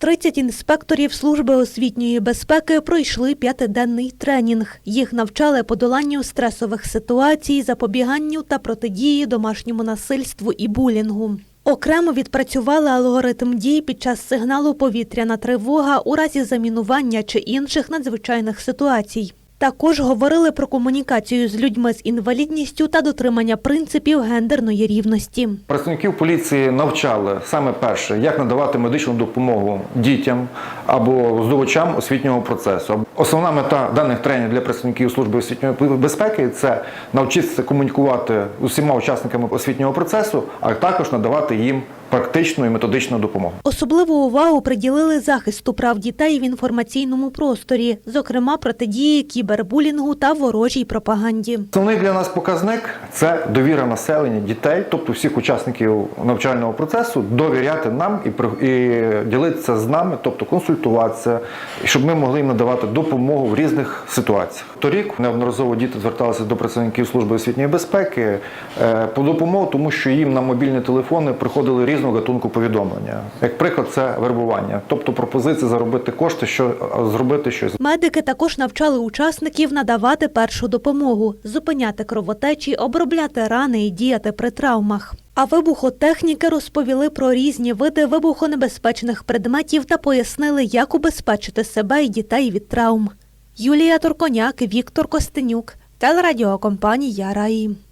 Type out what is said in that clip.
30 інспекторів служби освітньої безпеки пройшли п'ятиденний тренінг. Їх навчали подоланню стресових ситуацій, запобіганню та протидії домашньому насильству і булінгу. Окремо відпрацювали алгоритм дій під час сигналу повітряна тривога у разі замінування чи інших надзвичайних ситуацій. Також говорили про комунікацію з людьми з інвалідністю та дотримання принципів гендерної рівності. Працівників поліції навчали саме перше, як надавати медичну допомогу дітям або здобувачам освітнього процесу. Основна мета даних тренінгів для працівників служби освітньої безпеки це навчитися комунікувати усіма учасниками освітнього процесу, а також надавати їм практичну і методичну допомогу. Особливу увагу приділили захисту прав дітей в інформаційному просторі, зокрема протидії кібербулінгу та ворожій пропаганді. Основний для нас показник це довіра населення дітей, тобто всіх учасників навчального процесу, довіряти нам і і ділитися з нами, тобто консультуватися, щоб ми могли їм надавати допомогу в різних ситуаціях. Торік неодноразово діти зверталися до працівників служби освітньої безпеки е, по допомогу, тому що їм на мобільні телефони приходили різного гатунку повідомлення. Як приклад, це вербування, тобто пропозиції заробити кошти, що зробити щось. Медики також навчали учасників надавати першу допомогу, зупиняти кровотечі, обробляти рани і діяти при травмах. А вибухотехніки розповіли про різні види вибухонебезпечних предметів та пояснили, як убезпечити себе і дітей від травм. Юлія Турконяк, Віктор Костенюк, телерадіокомпанія Раї.